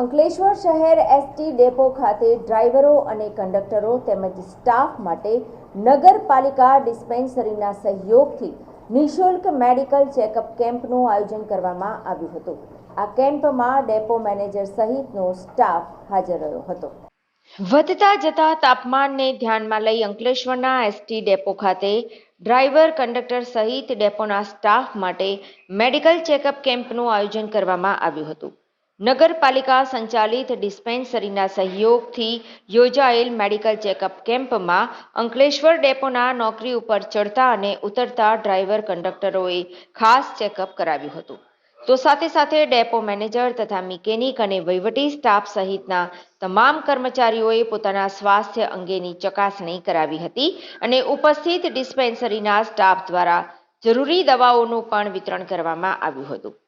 અંકલેશ્વર શહેર ST depot ખાતે ડ્રાઈવરો અને કંડક્ટરો તેમજ સ્ટાફ માટે નગરપાલિકા ડિસ્પેન્સરીના સહયોગથી નિઃશુલ્ક મેડિકલ ચેકઅપ કેમ્પનું આયોજન કરવામાં આવ્યું હતું. આ કેમ્પમાં ડેપો મેનેજર સહિતનો સ્ટાફ હાજર રહ્યો હતો. વધતા જતા તાપમાનને ધ્યાનમાં લઈ અંકલેશ્વરના એસટી ડેપો ખાતે ડ્રાઈવર, કંડક્ટર સહિત ડેપોના સ્ટાફ માટે મેડિકલ ચેકઅપ કેમ્પનું આયોજન કરવામાં આવ્યું હતું. નગરપાલિકા સંચાલિત ડિસ્પેન્સરીના સહયોગથી યોજાયેલ મેડિકલ ચેકઅપ કેમ્પમાં અંકલેશ્વર ડેપોના નોકરી ઉપર ચડતા અને ઉતરતા ડ્રાઈવર કંડક્ટરોએ ખાસ ચેકઅપ કરાવ્યું હતું. તો સાથે સાથે ડેપો મેનેજર તથા મિકેનિક અને વહીવટી સ્ટાફ સહિતના તમામ કર્મચારીઓએ પોતાના સ્વાસ્થ્ય અંગેની ચકાસણી કરાવી હતી અને ઉપસ્થિત ડિસ્પેન્સરીના સ્ટાફ દ્વારા જરૂરી દવાઓનું પણ વિતરણ કરવામાં આવ્યું હતું.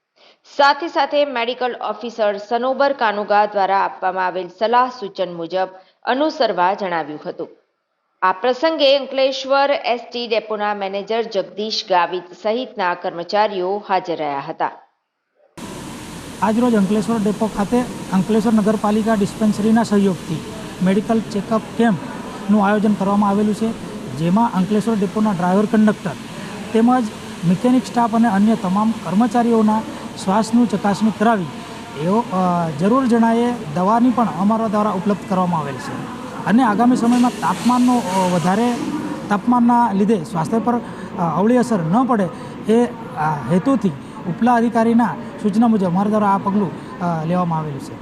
સાથે સાથે મેડિકલ ઓફિસર સનોબર કાનુગા દ્વારા આપવામાં આવેલ સલાહ સૂચન મુજબ અનુસરવા જણાવ્યું હતું. આ પ્રસંગે અંકલેશ્વર એસટી ડેપોના મેનેજર જગદીશ ગાવિત સહિતના કર્મચારીઓ હાજર રહ્યા હતા. આજરોજ અંકલેશ્વર ડેપો ખાતે અંકલેશ્વર નગરપાલિકા ડિસ્પેન્સરીના સહયોગથી મેડિકલ ચેકઅપ કેમ્પનું આયોજન કરવામાં આવેલું છે, જેમાં અંકલેશ્વર ડેપોના ડ્રાઈવર કંડક્ટર તેમજ મિકેનિક સ્ટાફ અને અન્ય તમામ કર્મચારીઓના શ્વાસનું ચકાસણી કરાવી એવો જરૂર જણાએ દવાની પણ અમારા દ્વારા ઉપલબ્ધ કરવામાં આવેલ છે. અને આગામી સમયમાં તાપમાનનો વધારે તાપમાનના લીધે સ્વાસ્થ્ય પર અવળી અસર ન પડે એ હેતુથી ઉપલા અધિકારીના સૂચના મુજબ અમારા દ્વારા આ પગલું લેવામાં આવેલું છે.